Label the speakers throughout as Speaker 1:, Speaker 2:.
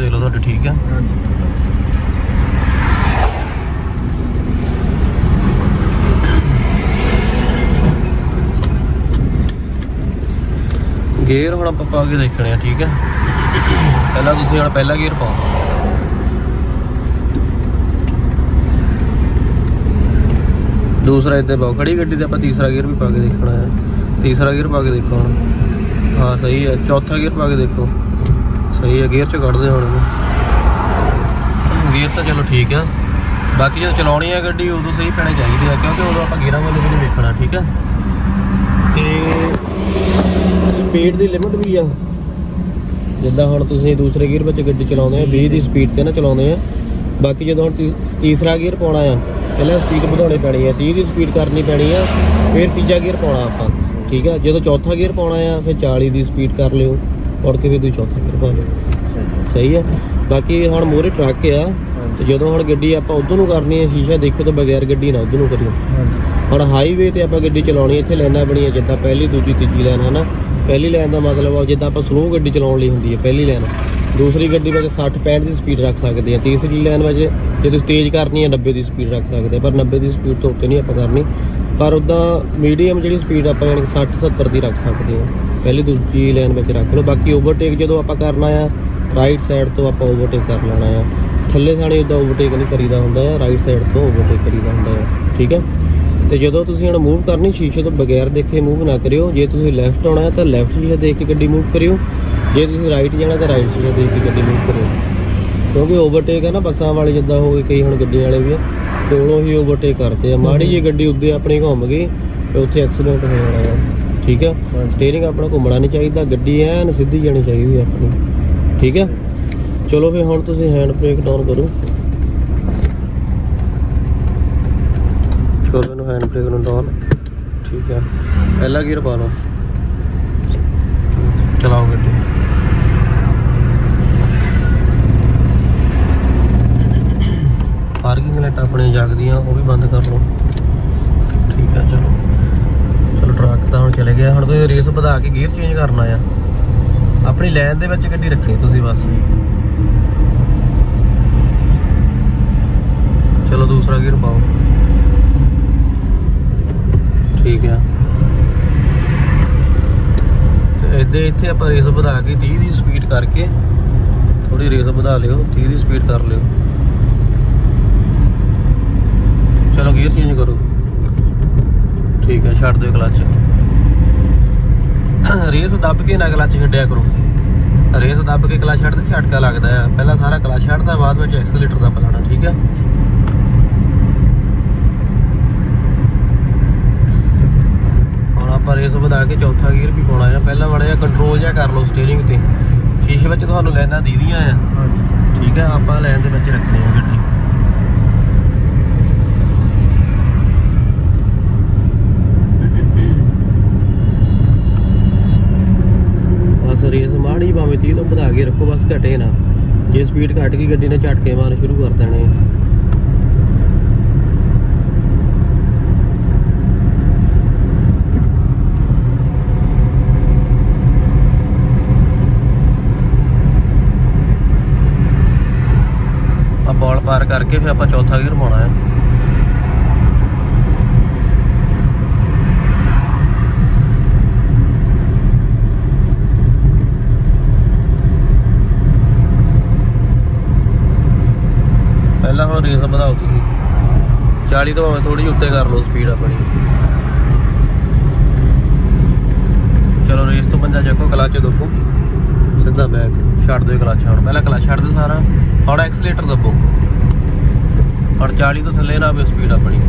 Speaker 1: ਦੇਖ ਲਓ ਤੁਹਾਡੇ ਠੀਕ ਆ। ਗੇਅਰ ਹੁਣ ਆਪਾਂ ਪਾ ਕੇ ਦੇਖਣੇ ਆ, ਠੀਕ ਹੈ ਪਹਿਲਾਂ ਤੁਸੀਂ ਹੁਣ ਪਹਿਲਾ ਗੇਅਰ ਪਾਓ। ਦੂਸਰਾ ਇੱਥੇ ਪਾਓ। ਖੜੀ ਗੱਡੀ ਤੇ ਆਪਾਂ ਤੀਸਰਾ ਗੇਅਰ ਵੀ ਪਾ ਕੇ ਦੇਖਣਾ ਹੈ ਤੀਸਰਾ ਗੇਅਰ ਪਾ ਕੇ ਦੇਖੋ ਹੁਣ। ਹਾਂ, ਸਹੀ ਹੈ ਚੌਥਾ ਗੇਅਰ ਪਾ ਕੇ ਦੇਖੋ। ਸਹੀ ਹੈ ਗੇਅਰ ਚ ਕੱਢਦੇ ਹੁਣ ਇਹਨੂੰ। ਗੇਅਰ ਤਾਂ ਚਲੋ ਠੀਕ ਆ। ਬਾਕੀ ਜਦੋਂ ਚਲਾਉਣੀ ਆ ਗੱਡੀ, ਉਦੋਂ ਸਹੀ ਪੈਣੇ ਚਾਹੀਦੇ ਆ, ਕਿਉਂਕਿ ਉਦੋਂ ਆਪਾਂ ਗੇਅਰਾਂ ਵੱਲ ਵੀ ਨਹੀਂ ਵੇਖਣਾ, ਠੀਕ ਆ। ਤੇ ਸਪੀਡ ਦੀ ਲਿਮਟ ਵੀ ਆ। ਜਿੱਦਾਂ ਹੁਣ ਤੁਸੀਂ ਦੂਸਰੇ ਗੇਅਰ ਵਿੱਚ ਗੱਡੀ ਚਲਾਉਂਦੇ ਆ 20 ਦੀ ਸਪੀਡ ਤੇ ਨਾ ਚਲਾਉਂਦੇ ਆ। ਬਾਕੀ ਜਦੋਂ ਹੁਣ ਤੀ- ਤੀਸਰਾ ਗੇਅਰ ਪਾਉਣਾ ਆ, ਪਹਿਲਾਂ ਸਪੀਡ ਵਧਾਉਣੀ ਪੈਣੀ ਆ 30 ਦੀ ਸਪੀਡ ਕਰਨੀ ਪੈਣੀ ਆ, ਫਿਰ ਤੀਜਾ ਗੇਅਰ ਪਾਉਣਾ ਆਪਾਂ, ਠੀਕ ਆ। ਜਦੋਂ ਚੌਥਾ ਗੇਅਰ ਪਾਉਣਾ ਆ, ਫਿਰ 40 ਦੀ ਸਪੀਡ ਕਰ ਲਿਓ। ਔਰ ਕਿਵੇਂ ਫਿਰ ਤੁਸੀਂ ਚੌਥਾ ਗੇਅਰ ਪਾ ਲਿਓ ਸਹੀ ਹੈ। ਬਾਕੀ ਹੁਣ ਮੋਰੇ ਟਰੱਕ ਆ, ਤੇ ਜਦੋਂ ਹੁਣ ਗੱਡੀ ਆਪਾਂ ਉਧਰ ਨੂੰ ਕਰਨੀ ਹੈ, ਸ਼ੀਸ਼ਾ ਦੇਖੋ ਤਾਂ ਬਗੈਰ ਗੱਡੀ ਨਾ ਉਧਰ ਨੂੰ ਕਰਿਓ ਹੁਣ ਹਾਈਵੇ ਤੇ ਆਪਾਂ ਗੱਡੀ ਚਲਾਉਣੀ, ਇੱਥੇ ਲਾਈਨਾਂ ਬਣੀਆਂ ਜਿੱਦਾਂ ਪਹਿਲੀ, ਦੂਜੀ, ਤੀਜੀ ਲਾਈਨ ਹਨਾ? ਪਹਿਲੀ ਲਾਈਨ ਦਾ ਮਤਲਬ ਆ, ਜਿੱਦਾਂ ਆਪਾਂ ਸਲੋ ਗੱਡੀ ਚਲਾਉਣ ਲਈ ਹੁੰਦੀ ਹੈ, ਪਹਿਲੀ ਲਾਈਨ ਦੂਸਰੀ ਗੱਡੀ ਵਿੱਚ 60 65 ਦੀ ਸਪੀਡ ਰੱਖ ਸਕਦੇ ਆ। ਤੀਸਰੀ ਲਾਈਨ ਵਿੱਚ ਜੇ ਤੁਸੀਂ ਤੇਜ਼ ਕਰਨੀ ਹੈ 90 ਦੀ ਸਪੀਡ ਰੱਖ ਸਕਦੇ ਪਰ 90 ਦੀ ਸਪੀਡ ਤੋਂ ਉੱਤੇ ਨਹੀਂ ਆਪਾਂ ਕਰਨੀ। ਪਰ ਉਦਾਂ ਮੀਡੀਅਮ ਜਿਹੜੀ ਸਪੀਡ ਆਪਾਂ ਯਾਨੀ ਕਿ 60 70 ਦੀ ਰੱਖ ਸਕਦੇ ਆ। ਪਹਿਲੀ ਦੂਜੀ ਲਾਈਨ ਵਿੱਚ ਰੱਖ ਲਓ। ਬਾਕੀ ਓਵਰਟੇਕ ਜਦੋਂ ਆਪਾਂ ਕਰਨਾ ਆ ਰਾਈਟ ਸਾਈਡ ਤੋਂ ਆਪਾਂ ਓਵਰਟੇਕ ਕਰ ਲੈਣਾ ਆ। ਥੱਲੇ ਥਾਣੇ ਉਦਾਂ ਓਵਰਟੇਕ ਨਹੀਂ ਕਰੀਦਾ ਹੁੰਦਾ ਆ ਰਾਈਟ ਸਾਈਡ ਤੋਂ ਓਵਰਟੇਕ ਕਰੀਦਾ ਹੁੰਦਾ ਆ। ਠੀਕ ਹੈ ਤੇ ਜਦੋਂ ਤੁਸੀਂ ਹੁਣ ਮੂਵ ਕਰਨੀ ਸ਼ੀਸ਼ੇ ਤੋਂ ਬਗੈਰ ਦੇਖੇ ਮੂਵ ਨਾ ਕਰਿਓ। ਜੇ ਤੁਸੀਂ ਲੈਫਟ ਆਉਣਾ ਹੈ ਤਾਂ ਲੈਫਟ ਸ਼ੀਸ਼ਾ ਦੇਖ ਕੇ ਗੱਡੀ ਮੂਵ ਕਰਿਓ। ਜੇ ਤੁਸੀਂ ਰਾਈਟ ਜਾਣਾ ਤਾਂ ਰਾਈਟ ਸ਼ੀਸ਼ਾ ਦੇਖ ਕੇ ਗੱਡੀ ਮੂਵ ਕਰਿਓ। ਕਿਉਂਕਿ ਓਵਰਟੇਕ ਹੈ ਨਾ ਬੱਸਾਂ ਵਾਲੇ ਜਿੱਦਾਂ ਹੋ ਗਏ ਕਈ ਹੁਣ ਗੱਡੀਆਂ ਵਾਲੇ ਵੀ ਆ, ਕੋਲੋਂ ਹੀ ਓਵਰਟੇਕ ਕਰਦੇ ਆ। ਮਾੜੀ ਜਿਹੀ ਗੱਡੀ ਉੱਦੇ ਆਪਣੀ ਘੁੰਮ ਗਈ ਤੇ ਉੱਥੇ ਐਕਸੀਡੈਂਟ ਹੋ ਜਾਣਾ ਆ। ਠੀਕ ਆ? ਸਟੀਅਰਿੰਗ ਆਪਣਾ ਘੁੰਮਣਾ ਨਹੀਂ ਚਾਹੀਦਾ, ਗੱਡੀ ਐਨ ਸਿੱਧੀ ਜਾਣੀ ਚਾਹੀਦੀ ਹੈ ਆਪਣੀ। ਠੀਕ ਆ? ਚਲੋ ਫਿਰ ਹੁਣ ਤੁਸੀਂ ਹੈਂਡ ਬ੍ਰੇਕ ਡਾਊਨ ਕਰੋ। ਕਰੋ ਇਹਨੂੰ ਹੈਂਡ ਬ੍ਰੇਕ ਨੂੰ ਡਾਊਨ ਠੀਕ ਹੈ ਪਹਿਲਾ ਗੀਅਰ ਪਾ ਲਓ। ਚਲਾਓ ਗੱਡੀ। ਪਾਰਕਿੰਗ ਲਾਈਟਾਂ ਆਪਣੀਆਂ ਜਾਗਦੀਆਂ, ਉਹ ਵੀ ਬੰਦ ਕਰ ਲਓ ਠੀਕ ਹੈ ਚਲੋ ਚਲੋ ਟਰੱਕ ਤਾਂ ਹੁਣ ਚਲੇ ਗਿਆ, ਹੁਣ ਤੁਸੀਂ ਰੇਸ ਵਧਾ ਕੇ ਗੇਅਰ ਚੇਂਜ ਕਰਨਾ ਆ। ਆਪਣੀ ਲਾਈਨ ਦੇ ਵਿੱਚ ਗੱਡੀ ਰੱਖਣੀ ਤੁਸੀਂ ਬਸ। ਚਲੋ ਦੂਸਰਾ ਗੇਅਰ ਪਾਓ। ਠੀਕ ਆ। ਤੇ ਇੱਦੇ ਇੱਥੇ ਆਪਾਂ ਰੇਸ ਵਧਾ ਕੇ 30 ਦੀ ਸਪੀਡ ਕਰਕੇ ਥੋੜੀ ਰੇਸ ਵਧਾ ਲਿਓ 30 ਦੀ ਸਪੀਡ ਕਰ ਲਿਓ। ਚਲੋ ਗੇਅਰ ਚੇਂਜ ਕਰੋ। ਠੀਕ ਹੈ ਛੱਡ ਦਿਓ ਕਲੱਚ ਰੇਸ ਦੱਬ ਕੇ ਨਾ ਕਲੱਚ ਛੱਡਿਆ ਕਰੋ। ਰੇਸ ਦੱਬ ਕੇ ਕਲੱਚ ਛੱਡਦੇ ਝਟਕਾ ਲੱਗਦਾ ਆ। ਪਹਿਲਾਂ ਸਾਰਾ ਕਲੱਚ ਛੱਡਦਾ ਬਾਅਦ ਵਿੱਚ ਐਕਸਲੇਟਰ ਦੱਬ ਲੈਣਾ ਠੀਕ ਹੈ ਹੁਣ ਆਪਾਂ ਰੇਸ ਵਧਾ ਕੇ ਚੌਥਾ ਗੀਅਰ ਵੀ ਪਾਉਣਾ ਆ। ਪਹਿਲਾਂ ਵਾਲਾ ਕੰਟਰੋਲ ਜਿਹਾ ਕਰ ਲਓ ਸਟੀਅਰਿੰਗ ਤੇ। ਸ਼ੀਸ਼ੇ ਵਿੱਚ ਤੁਹਾਨੂੰ ਲਾਈਨਾਂ ਦੀਦੀਆਂ ਆ।
Speaker 2: ਹਾਂਜੀ।
Speaker 1: ਠੀਕ ਹੈ ਆਪਾਂ ਲਾਈਨ ਦੇ ਵਿੱਚ ਰੱਖਣੀ ਆ ਗੱਡੀ ਬਸ ਰੇਸ ਮਾੜੀ ਭਾਵੇਂ 30 ਤੋਂ ਵਧਾ ਕੇ ਰੱਖੋ, ਬਸ ਘਟੇ ਨਾ ਜੇ ਸਪੀਡ ਘਟ ਗਈ, ਗੱਡੀ ਨੇ ਝਟਕੇ ਮਾਰਨ ਸ਼ੁਰੂ ਕਰ ਦੇਣੇ ਆ। ਆ ਪਾਰ ਕਰਕੇ ਫਿਰ ਆਪਾਂ ਚੌਥਾ ਗੇਅਰ ਪਾਉਣਾ ਹੈ ਪਹਿਲਾਂ ਹੁਣ ਰੇਸ ਵਧਾਓ ਤੁਸੀਂ। 40 ਤੋਂ ਭਾਵੇਂ ਥੋੜੀ ਉੱਤੇ ਕਰ ਲਓ ਸਪੀਡ ਆਪਣੀ। ਚਲੋ ਰੇਸ ਤੋਂ ਪੰਜਾ ਚੱਕੋ ਕਲੱਚ ਦੱਬੋ। ਸਿੱਧਾ ਬੈਕ ਛੱਡ ਦਿਓ ਕਲੱਚ ਹੁਣ। ਪਹਿਲਾਂ ਕਲੱਚ ਛੱਡ ਦਿਓ ਸਾਰਾ। ਹੁਣ ਐਕਸਲੇਟਰ ਦੱਬੋ। ਹੁਣ 40 ਤੋਂ ਥੱਲੇ ਨਾ ਆਵੇ ਸਪੀਡ ਆਪਣੀ।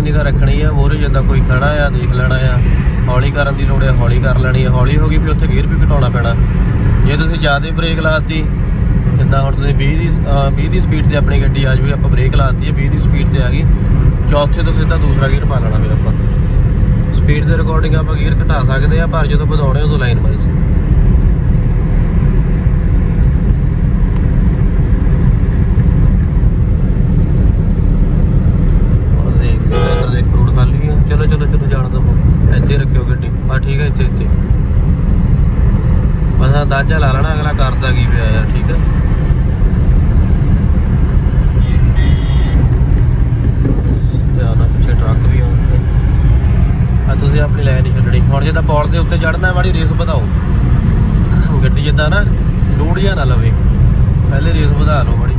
Speaker 1: ਆ ਦੂਰ ਰੱਖਣੀ ਆ ਮੋਰੇ ਜਿੱਦਾਂ ਕੋਈ ਖੜਾ ਆ, ਦੇਖ ਲੈਣਾ ਆ। ਹੌਲੀ ਕਰਨ ਦੀ ਲੋੜ ਆ, ਹੌਲੀ ਕਰ ਲੈਣੀ ਆ। ਹੌਲੀ ਹੋ ਗਈ, ਫਿਰ ਉੱਥੇ ਗੇਅਰ ਵੀ ਘਟਾਉਣਾ ਪੈਣਾ। ਜੇ ਤੁਸੀਂ ਜ਼ਿਆਦਾ ਬ੍ਰੇਕ ਲਾਤੀ ਜਿੱਦਾਂ ਹੁਣ ਤੁਸੀਂ 20 ਦੀ, ਅਹ 20 ਦੀ ਸਪੀਡ ਤੇ ਆਪਣੀ ਗੱਡੀ ਆ ਜਾਵੇ ਆਪਾਂ ਬ੍ਰੇਕ ਲਾਤੀ ਹੈ 20 ਦੀ ਸਪੀਡ ਤੇ ਆ ਗਈ। ਚੌਥੇ ਤੋਂ ਸਿੱਧਾ ਦੂਸਰਾ ਗੇਅਰ ਪਾ ਲੈਣਾ ਫਿਰ ਆਪਾਂ। ਸਪੀਡ ਦੇ ਰਿਕਾਰਡਿੰਗ ਆਪਾਂ ਗੇਅਰ ਘਟਾ ਸਕਦੇ ਆ, ਪਰ ਜਦੋਂ ਵਧਾਉਣੇ ਉਦੋਂ ਲਾਈਨ ਵਾਈਜ਼ ਦੇਖ ਕੇ ਇੱਧਰ ਦੇਖ ਰੋਡ ਖਾਲੀ ਆ ਚਲੋ ਚਲੋ ਚਲੋ ਜਾਣ ਦੋ ਇੱਥੇ ਰੱਖਿਓ ਗੱਡੀ ਅੰਦਾਜ਼ਾ ਲਾ ਲੈਣਾ, ਅਗਲਾ ਕਰਦਾ ਕੀ ਪਿਆ ਯਾਰ ਠੀਕ ਆ? ਤੇ ਪਿੱਛੇ ਟਰੱਕ ਵੀ ਆਉਂਦੇ ਆ ਤੁਸੀਂ ਆਪਣੀ ਲਾਈਨ ਨਹੀਂ ਛੱਡਣੀ। ਹੁਣ ਜੇ ਤਾਂ ਪੌਲ ਦੇ ਉੱਤੇ ਚੜਨਾ ਮਾੜੀ ਰੇਸ ਵਧਾਓ। ਗੱਡੀ ਜਿੱਦਾਂ ਨਾ ਲੋੜ ਜਾਂ ਨਾ ਲਵੇ। ਪਹਿਲੇ ਰੇਸ ਵਧਾ ਲਓ ਮਾੜੀ।